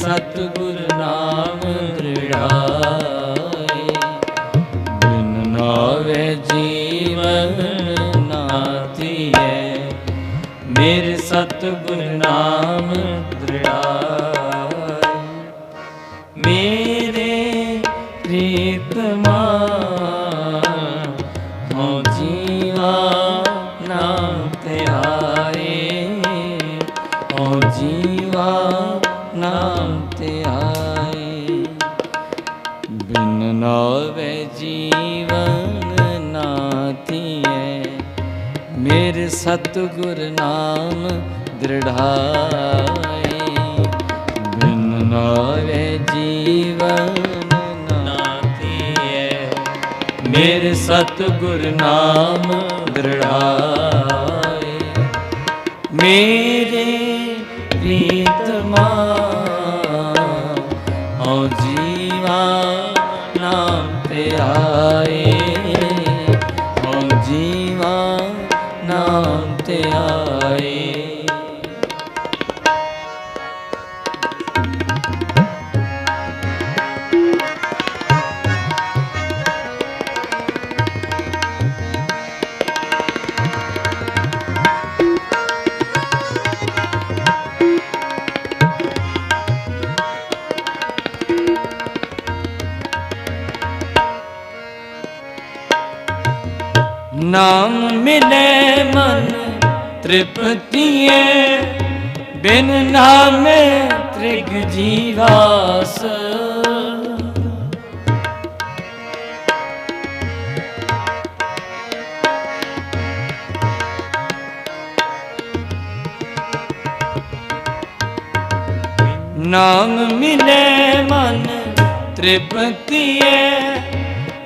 ਸਤਿਗੁਰ ਨਾਮ ਦ੍ਰਿੜਾਏ। ਬਿਨ ਨਾਵੇ ਜੀਵਨ ਨਾਤੀਏ ਮੇਰੇ ਸਤਿਗੁਰ ਨਾਮ ਦ੍ਰਿੜਾਏ। ਮੇਰੇ ਪ੍ਰੀਤਮਾ ਸਤਿਗੁਰ ਨਾਮ ਦ੍ਰਿੜਾਏ ਬਿਨ ਨਾਵੇ ਜੀਵਨ ਨਾਤੀਏ ਮੇਰੇ ਸਤਿਗੁਰ ਨਾਮ ਦ੍ਰਿੜਾਏ ਮੇਰੇ ਤ੍ਰਿਪਤੀਏ ਬਿਨ ਨਾਮੇ ਤ੍ਰਿਗ ਜੀਵਾਸ। ਨਾਮ ਮਿਲੇ ਮਨ ਤ੍ਰਿਪਤੀਏ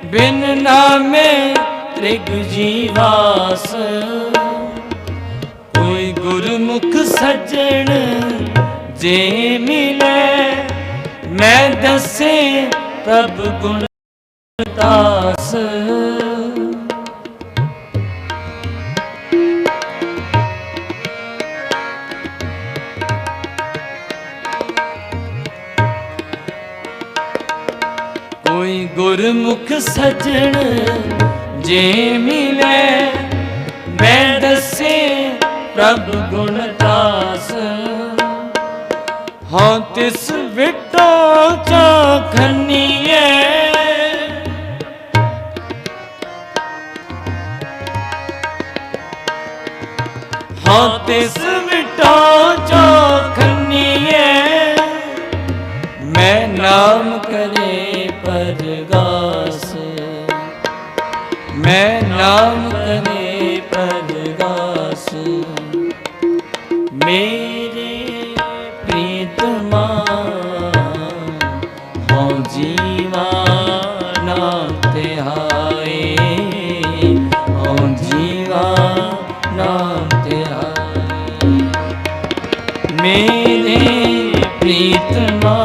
ਬਿਨ ਨਾਮੇ ਤ੍ਰਿਗ ਜੀਵਾਸ। ਸੱਜਣ ਜੇ ਮਿਲੇ ਮੈਂ ਦੱਸੇ ਪ੍ਰਭ ਗੁਣ ਦਾਸ। ਕੋਈ ਗੁਰਮੁਖ ਸੱਜਣ ਜੇ ਮਿਲੇ ਮੈਂ ਪ੍ਰਭ ਗੁਣ ਦਾਸ। ਹਾਂ ਤਿਸ ਵਿਟੋ ਚਾਖਨੀਏ ਹਾਂ ਤਿਸ ਵਿਟੋ ਚਾਖਨੀਏ ਮੈਂ ਨਾਮ ਕਰੇ ਪਰਗਾਸ। ਮੈਂ ਨਾਮ ਕਰੇ ਪਰਗਾਸ। ਮੇਰੇ ਪ੍ਰੀਤਮਾ ਹਉ ਜੀਵਾ ਨਾਮ ਤੇ ਆਏ ਹਉ ਜੀਵਾ ਨਾਮ ਤੇ ਆਏ ਮੇਰੇ ਪ੍ਰੀਤਮਾ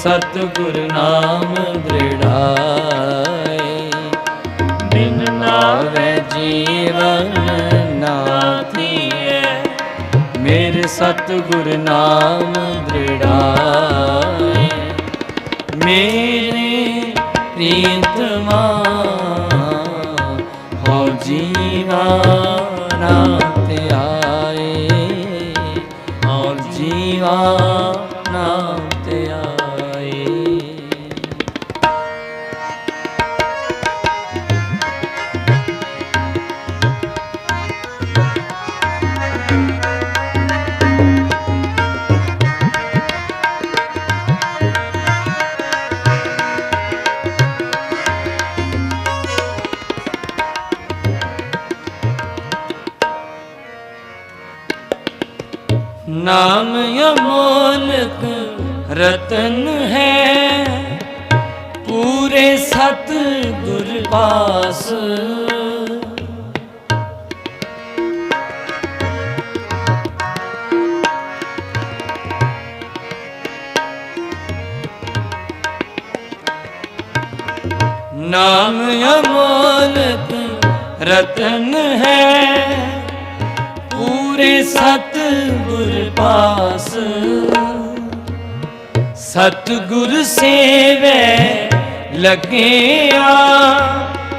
ਸਤਿਗੁਰ ਨਾਮ ਦ੍ਰਿੜਾਏ। ਬਿਨ ਨਾਵੇ ਜੀਵਨ ਨਾਥੀਏ ਮੇਰੇ ਸਤਿਗੁਰ ਨਾਮ ਦ੍ਰਿੜਾਏ। ਮੇਰੇ ਪ੍ਰੀਤਮਾ ਹੋ ਜੀਵਾ ਨਾਮ ਤੇ ਆਏ ਹੋ ਜੀਵਾ ਸਤ ਗੁਰ ਪਾਸ। ਨਾਮ ਅਮੋਲਕ ਰਤਨ ਹੈ ਪੂਰੇ ਸਤ ਗੁਰ ਪਾਸ। ਸਤ ਗੁਰ ਸੇਵੈ ਲੱਗਿਆ।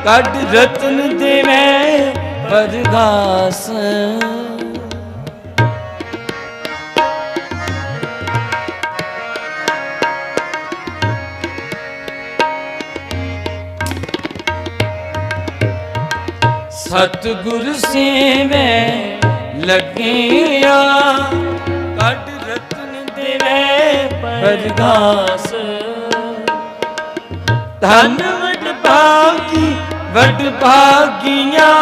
ਕੱਢ ਰਤਨ ਦੇਵੈ ਪਰਗਾਸ ਸਤਿਗੁਰ ਸੇਵੈ ਲੱਗਿਆ। ਕੱਢ ਰਤਨ ਦੇਵੈ ਪਰਗਾਸ ਧਨ ਵਡ ਭਾਗੀ ਵਡ ਭਾਗੀਆਂ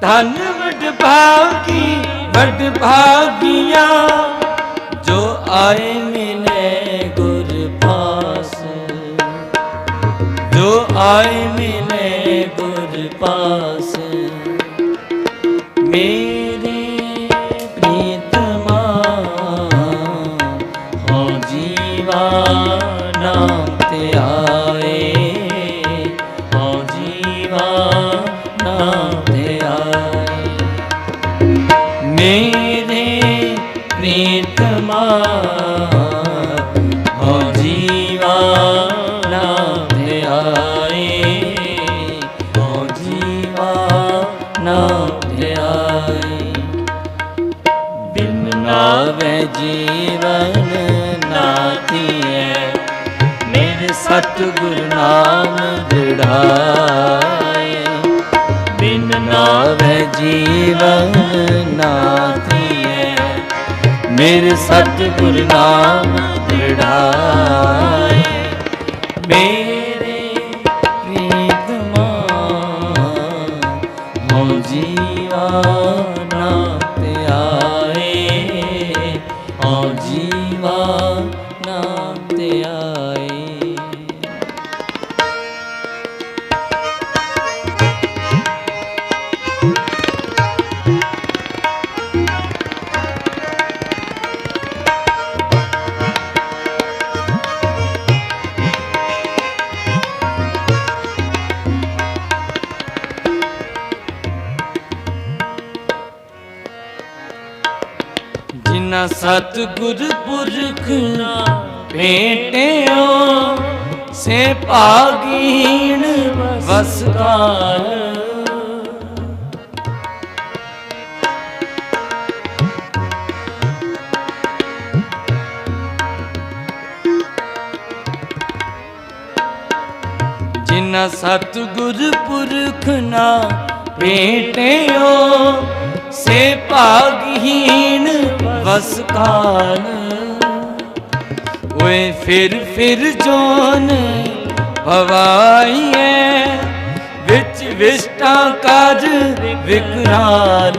ਧਨ ਵਡ ਭਾਗੀ ਵਡ ਭਾਗੀਆਂ ਜੋ ਆਏ ਮਿਲੇ ਗੁਰ ਪਾਸ। ਜੋ ਆਏ ਮਿਲੇ ਗੁਰ ਪਾਸ। ਮੇਰੇ ਨਾਮ ਹੋ ਜੀਵਾ ਨਾ ਤੇ ਆਏ ਬਿਨ ਨਾਵੇ ਜੀਵਨ ਨਾਤੀਏ ਮੇਰੇ ਸਤਿਗੁਰ ਨਾਮ ਦ੍ਰਿੜਾਏ ਬਿਨ ਨਾਵੇ ਜੀਵਨ ਨਾਤੀਏ ਮੇਰੇ ਸਤਿਗੁਰ ਨਾਮ ਦ੍ਰਿੜਾਏ ਮੇਰੇ ਜਿਨਾ ਸਤਿਗੁਰ ਪੁਰਖ ਭੇਟਿਓ ਸੇ ਭਾਗੀਣ ਵਸਕਾਲ ਜਿਨਾ ਸਤਿਗੁਰ ਪੁਰਖ ਨਾ ਭੇਟਿਓ ਸੇ ਭਾਗਹੀਣ ਵਸਕਾਲ ਓਏ ਫਿਰ ਫਿਰ ਜੋਨ ਭਵਾਈਏ ਵਿੱਚ ਵਿਸ਼ਟਾ ਕਾਜ ਵਿਕਰਾਲ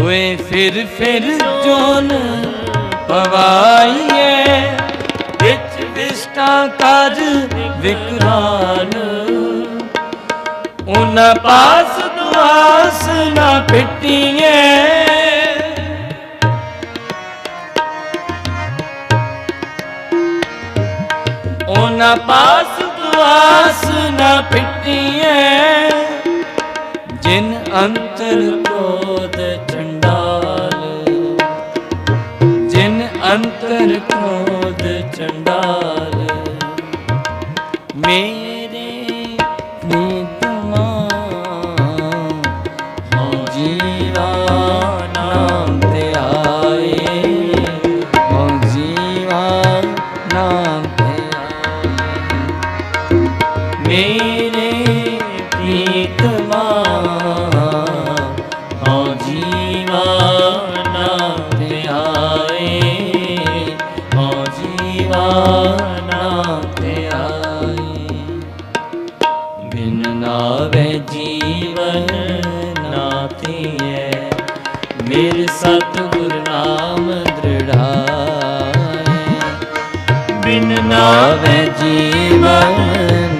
ਓਏ ਫਿਰ ਫਿਰ ਜੋਨ ਪਵਾਈਏ ਕਾਜ ਵਿਕਰਾਲ। ਉਹਨਾਂ ਪਾਸ ਦੁਆਸ ਨਾ ਪਿੱਟੀਏ ਉਹਨਾਂ ਪਾਸ ਦੁਆਸ ਨਾ ਪਿੱਟੀਏ ਜਿਨ ਅੰਤਰ ਕੋਦ ਚੰਡਾਲ। ਜਿਨ ਅੰਤਰ ਬਿਨ ਨਾਵੇ ਜੀਵਨ ਨਾਥੀਐ ਮੇਰ ਸਤਗੁਰ ਨਾਮ ਦ੍ਰਿੜਾਏ। ਬਿਨ ਨਾਵੇ ਜੀਵਨ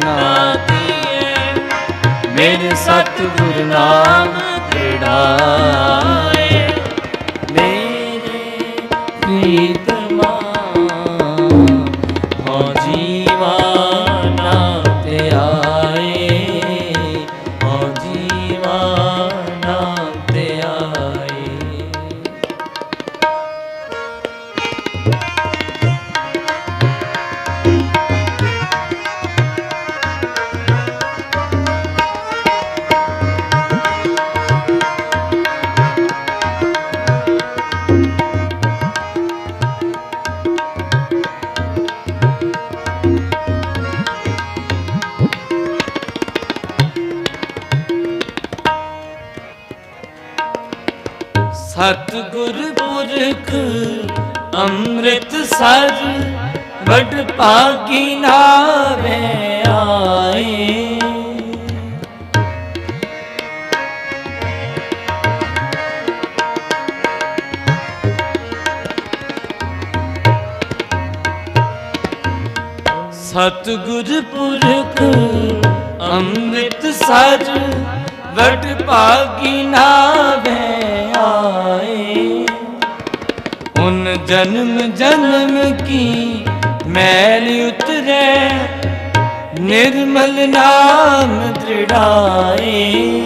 ਨਾਥੀਐ ਮੇਰ ਸਤਗੁਰ ਨਾਮ ਦ੍ਰਿੜਾਏ। ਸਤਿਗੁਰ ਪੁਰਖ, ਅੰਮ੍ਰਿਤ ਸਰ, ਵਡ ਭਾਗੀ ਨਾਵੇ ਆਏ। ਸਤਿਗੁਰ ਪੁਰਖ, ਅੰਮ੍ਰਿਤ ਸਰ, ਵਡ ਭਾਗੀ ਨਾਵੇ ਜਨਮ ਜਨਮ ਕੀ ਮੈਲ ਉਤਰੇ? ਨਿਰਮਲ ਨਾਮ ਦ੍ਰਿੜਾਏ।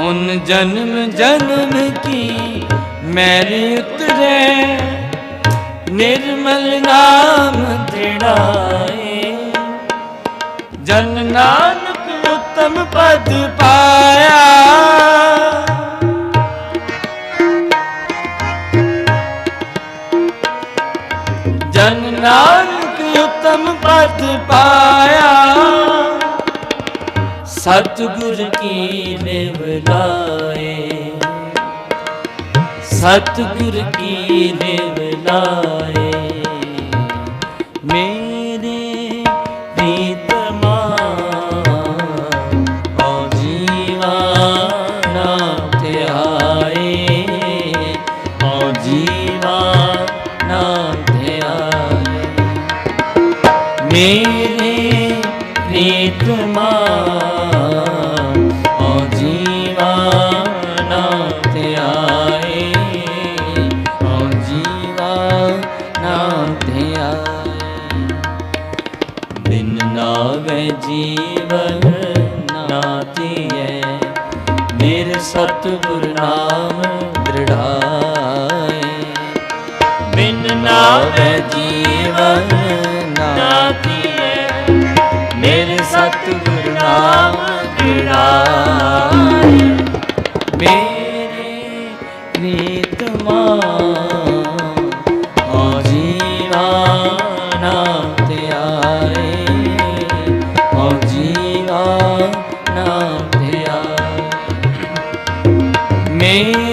ਉਨ ਜਨਮ ਜਨਮ ਕੀ ਮੈਲ ਉਤਰੇ? ਨਿਰਮਲ ਨਾਮ ਤੇਰਾ ਜਨ ਨਾਨਕ ਉਤਮ ਪਦ ਪਾਇਆ। ਜਨ ਨਾਨਕ ਉਤਮ ਪਦ ਪਾਇਆ। ਸਤਿਗੁਰ ਕੀ ਨਿਵਲਾਏ ਸਤਿਗੁਰ ਕੀ ਨਿਵ ਲਾਏ। ਮੇਰੇ ਪ੍ਰੀਤਮਾ ਓ ਜੀਵਾ ਨਾਮ ਤੇ ਓ ਜੀਵਾ ਨਾਮ ਤੇ ਮੇਰੇ ਸਤਿਗੁਰ ਨਾਮ ਦ੍ਰਿੜਾਏ। ਬਿਨ ਨਾਵੇ ਜੀਵਨ ਨਾਤੀਏ ਮੇਰੇ ਸਤਿਗੁਰ ਨਾਮ ਦਿੜਾਏ ਮੇਰੇ ਮੇਰੇ